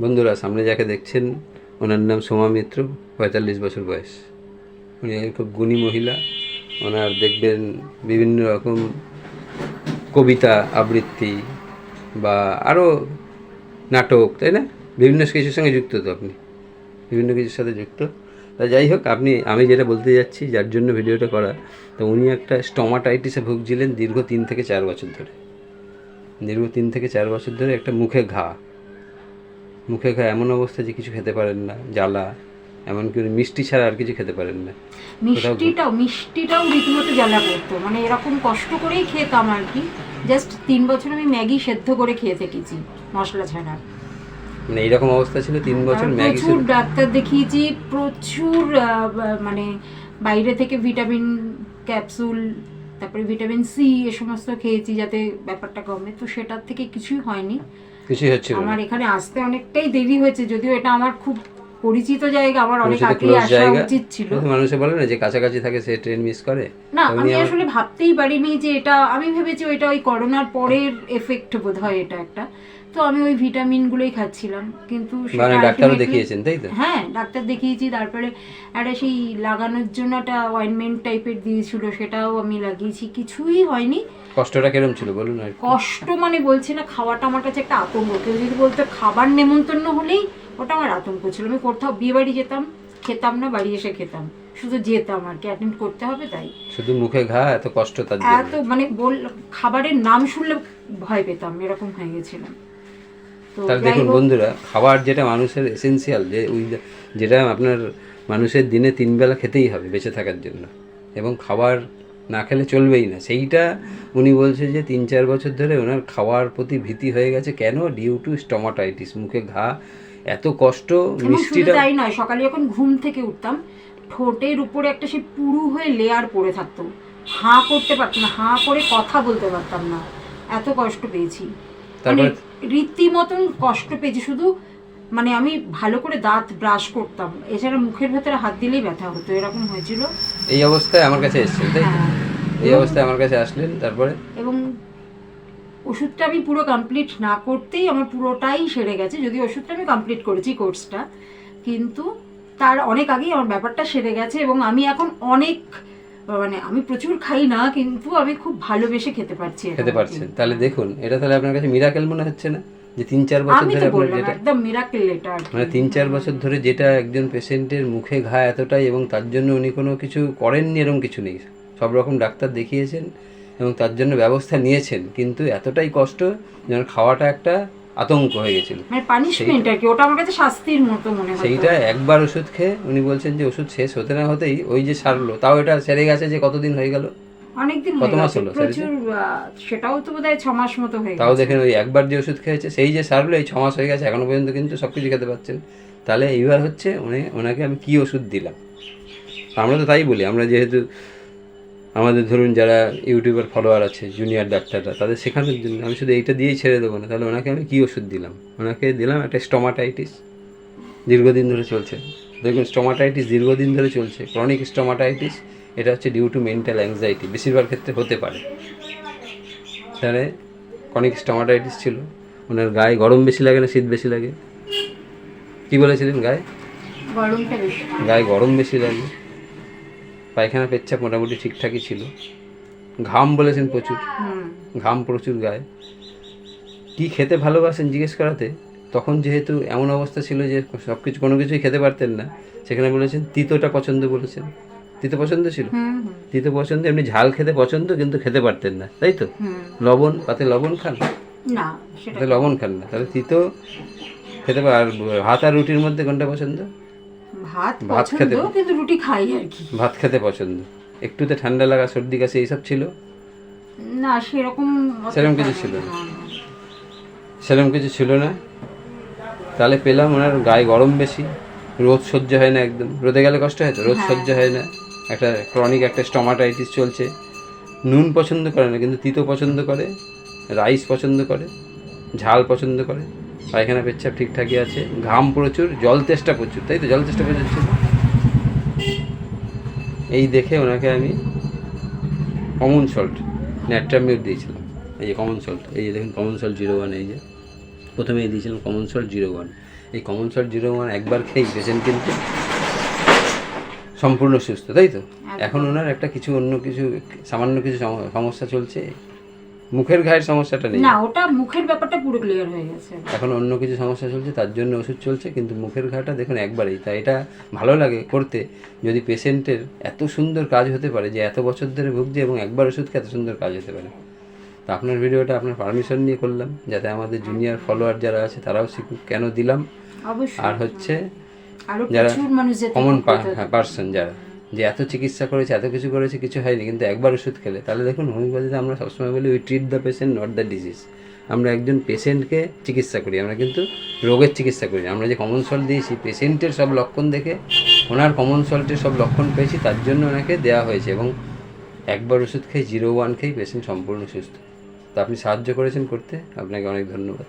বন্ধুরা, সামনে যাকে দেখছেন, ওনার নাম সোমা মিত্র, পঁয়তাল্লিশ বছর বয়স। উনি খুব গুণী মহিলা। ওনার দেখবেন বিভিন্ন রকম কবিতা, আবৃত্তি বা আরও নাটক, তাই না? বিভিন্ন কিছুর সঙ্গে যুক্ত তো আপনি। বিভিন্ন কিছুর সাথে যুক্ত। তা যাই হোক, আপনি, আমি যেটা বলতে যাচ্ছি, যার জন্য ভিডিওটা করা, তো উনি একটা স্টমাটাইটিসে ভুগছিলেন দীর্ঘ তিন থেকে চার বছর ধরে। দীর্ঘ তিন থেকে চার বছর ধরে একটা মুখে ঘা। মুখে এমন অবস্থা যে কিছু খেতে পারেন না জ্বালা এমনকি উনি মিষ্টি ছাড়া আর কিছু খেতে পারেন না। মিষ্টিটাও মিষ্টিটাও রীতিমতো জ্বালা করতো। মানে এরকম কষ্ট করেই খেতাম আর কি। জাস্ট তিন বছর আমি ম্যাগি সেদ্ধ করে খেয়ে থেকেছি মশলা ছাড়া। মানে এইরকম অবস্থা ছিল তিন বছর ম্যাগি প্রচুর ডাক্তার দেখিয়েছি প্রচুর মানে বাইরে থেকে ভিটামিন ক্যাপসুল তারপরে ভিটামিন সি এ সমস্ত খেয়েছি যাতে ব্যাপারটা কমে। তো সেটার থেকে কিছুই হয়নি। কিছুই হচ্ছে আমার এখানে আসতে অনেকটাই দেরি হয়েছে যদিও এটা আমার খুব পরিচিত জায়গা আমার অনেক close আসা উচিত ছিল। মানুষে বলে না যে কাছাকাছি থাকে সে ট্রেন মিস করে। না আমি আসলে ভাবতেই পারিনি যে এটা আমি ভেবেছি ওইটা ওই করোনার পরের এফেক্ট বোধ হয় এটা একটা। তো আমি ওই ভিটামিন গুলোই খাচ্ছিলাম। কিন্তু মানে ডাক্তারও দেখিয়েছেন তাই তো? হ্যাঁ ডাক্তার দেখিয়েছি তারপরে একটা সেই লাগানোর জন্য একটা অয়েনমেন্ট টাইপের দিয়েছিল সেটাও আমি লাগিয়েছি কিছুই হয়নি। কষ্টটা কিরম ছিল বলুন আর কষ্ট মানে বলছি না খাওয়াটা আমার কাছে একটা আতঙ্ক। কেউ যদি বলতো খাবার নেমন্তন্ন হলেই ওটা আমার আতঙ্ক ছিল। আমি কোথাও বিয়ে বাড়ি যেতাম খেতাম না বাড়ি এসে খেতাম। শুধু যেতাম আর কি অ্যাটেন্ড করতে হবে তাই। শুধু মুখে ঘা এত কষ্ট তার এত মানে বল খাবারের নাম শুনলে ভয় পেতাম এরকম হয়ে গেছিলাম। তাহলে দেখুন বন্ধুরা খাবার যেটা মানুষের এসেন্সিয়াল যে ওই যেটা আপনার মানুষের দিনে তিন বেলা খেতেই হবে বেঁচে থাকার জন্য। এবং খাবার না খেলে চলবেই না। সেইটা উনি বলছে যে তিন চার বছর ধরে ওনার খাওয়ার প্রতি ভীতি হয়ে গেছে। কেন? ডিউ টু স্টমাটাইটিস মুখে ঘা এত কষ্ট মিষ্টিটা তাই নয় সকালে যখন ঘুম থেকে উঠতাম ঠোঁটের উপরে একটা সেই পুরু হয়ে লেয়ার পড়ে থাকতো। হাঁ করতে পারতাম না হাঁ করে কথা বলতে পারতাম না। এত কষ্ট পেয়েছি। মানে রীতিমতন কষ্ট পেয়েছি শুধু মানে আমি ভালো করে দাঁত ব্রাশ করতাম। এছাড়া মুখের ভেতরে হাত দিলেই ব্যথা হতো এরকম হয়েছিল। এই অবস্থায় আমার কাছে এসেছেন তাই হ্যাঁ। এই অবস্থায় আমার কাছে আসলেন তারপরে? এবং ওষুধটা আমি পুরো কমপ্লিট না করতেই আমার পুরোটাই সেরে গেছে যদি ওষুধটা আমি কমপ্লিট করেছি কোর্সটা কিন্তু তার অনেক আগেই আমার ব্যাপারটা সেরে গেছে এবং আমি এখন অনেক মানে আমি প্রচুর খাই না কিন্তু আমি খুব ভালোবেসে খেতে পারছি খেতে। পারছেন। তাহলে দেখুন এটা তাহলে আপনার কাছে মিরাকেল মনে হচ্ছে না? যে তিন চার বছর ধরে আপনার যেটা একদম মিরাকেল এটা মানে তিন চার বছর ধরে যেটা একজন পেশেন্টের মুখে ঘা এতটাই এবং তার জন্য উনি কোনো কিছু করেননি এরকম কিছু নেই। সব রকম ডাক্তার দেখিয়েছেন। এবং তার জন্য ব্যবস্থা নিয়েছেন। কিন্তু এতটাই কষ্ট যেন খাওয়াটা একটা আতঙ্ক হয়ে গেছিল। মানে সেইটা একবার ওষুধ খেয়ে উনি বলছেন যে ওষুধ শেষ হতে না হতেই ওই যে সারলো তাও এটা সেরে গেছে যে কতদিন হয়ে গেল? অনেকদিন কত মাস গেছে হলো, প্রচুর সেটাও তো বোধহয় ছ মাস মতো হয়ে তাও দেখেন ওই একবার যে ওষুধ খেয়েছে সেই যে সারলো এই ছ মাস হয়ে গেছে এখনও পর্যন্ত কিন্তু সব কিছু খেতে পাচ্ছেন। তাহলে এইবার হচ্ছে উনি ওনাকে আমি কি ওষুধ দিলাম? আমরা তো তাই বলি আমরা যেহেতু আমাদের ধরুন যারা ইউটিউবার ফলোয়ার আছে জুনিয়র ডাক্তাররা তাদের শেখানোর জন্য আমি শুধু এইটা দিয়েই ছেড়ে দেবো না। তাহলে ওনাকে আমি কী ওষুধ দিলাম? ওনাকে দিলাম একটা স্টোমাটাইটিস দীর্ঘদিন ধরে চলছে। দেখুন স্টোমাটাইটিস দীর্ঘদিন ধরে চলছে। ক্রনিক স্টোমাটাইটিস এটা হচ্ছে ডিউ টু মেন্টাল অ্যাংজাইটি বেশিরভাগ ক্ষেত্রে হতে পারে। তাহলে ক্রনিক স্টোমাটাইটিস ছিল। ওনার গায়ে গরম বেশি লাগে না শীত বেশি লাগে? কী বলেছিলেন গায়ে? গায়ে গরম বেশি লাগে। পায়খানা পেচ্ছাপ মোটামুটি ঠিকঠাকই ছিল। ঘাম বলেছেন প্রচুর। ঘাম প্রচুর গায়ে। কি খেতে ভালোবাসেন জিজ্ঞেস করাতে? তখন যেহেতু এমন অবস্থা ছিল যে সব কিছু কোনো কিছুই খেতে পারতেন না সেখানে বলেছেন তিতোটা পছন্দ বলেছেন। তিতো পছন্দ ছিল? তিতো পছন্দ এমনি ঝাল খেতে পছন্দ কিন্তু খেতে পারতেন না তাই তো? লবণ পাতে লবণ খান? না লবণ খান না। তাহলে তিতো খেতে পার আর ভাত আর রুটির মধ্যে কোনটা পছন্দ? ভাত ভাত খেতে- কিন্তু রুটি খাই আর কি। ভাত খেতে পছন্দ। একটুতে ঠান্ডা লাগা সর্দি কাশি এইসব ছিল? না সেরকম সেরকম কিছু ছিল না। সেরকম কিছু ছিল না? তাহলে পেলাম ওনার গায়ে গরম বেশি। রোদ সহ্য হয় না একদম। রোদে গেলে কষ্ট হয় তো? রোদ হ্যাঁ। সহ্য হয় না। একটা ক্রনিক একটা স্টমাটাইটিস চলছে। নুন পছন্দ করে না কিন্তু তিতো পছন্দ করে রাইস পছন্দ করে ঝাল পছন্দ করে। পায়খানা পেচ্ছাপ ঠিকঠাকই আছে ঘাম প্রচুর জল তেষ্টা প্রচুর তাই তো? জল তেষ্টা প্রচুর ছিল? এই দেখে ওনাকে আমি কমন সল্ট ন্যাট্রামিউট দিয়েছিলাম। এই যে কমন সল্ট এই যে দেখুন কমন সল্ট জিরো ওয়ান এই যে। প্রথমেই দিয়েছিলাম কমন সল্ট জিরো ওয়ান এই কমন সল্ট জিরো ওয়ান একবার খেয়েই পেশেন্ট কিন্তু সম্পূর্ণ সুস্থ তাই তো? এখন ওনার একটা কিছু অন্য কিছু সামান্য কিছু সমস্যা চলছে। মুখের ঘায়ের সমস্যাটা নেই? না ওটা মুখের ব্যাপারটা পুরো ক্লিয়ার হয়ে গেছে। এখন অন্য কিছু সমস্যা চলছে তার জন্য ওষুধ চলছে কিন্তু মুখের ঘাটা দেখুন একবারেই তাই এটা ভালো লাগে করতে। যদি পেশেন্টের এত সুন্দর কাজ হতে পারে যে এত বছর ধরে ভুগছে এবং একবার ওষুধকে এত সুন্দর কাজ হতে পারে। তো আপনার ভিডিওটা আপনার পারমিশন নিয়ে করলাম যাতে আমাদের জুনিয়র ফলোয়ার যারা আছে তারাও শিখুক কেন দিলাম। আর হচ্ছে যারা কমন পার্সন যারা। যে এত চিকিৎসা করেছে, এত কিছু করেছে, কিছু হয়নি, কিন্তু একবার ওষুধ খেলে। তাহলে দেখুন, হোমিওপ্যাথিতে আমরা সবসময় বলি we treat the patient not the disease আমরা একজন পেশেন্টকে চিকিৎসা করি, আমরা কিন্তু রোগের চিকিৎসা করি। আমরা যে কমন সল্ট দিয়েছি, পেশেন্টের সব লক্ষণ দেখে, ওনার কমন সল্টের সব লক্ষণ পেয়েছি, তার জন্য ওনাকে দেওয়া হয়েছে এবং একবার ওষুধ খেয়ে জিরো ওয়ান খেয়ে পেশেন্ট সম্পূর্ণ সুস্থ। তো আপনি সাহায্য করেছেন করতে, আপনাকে অনেক ধন্যবাদ।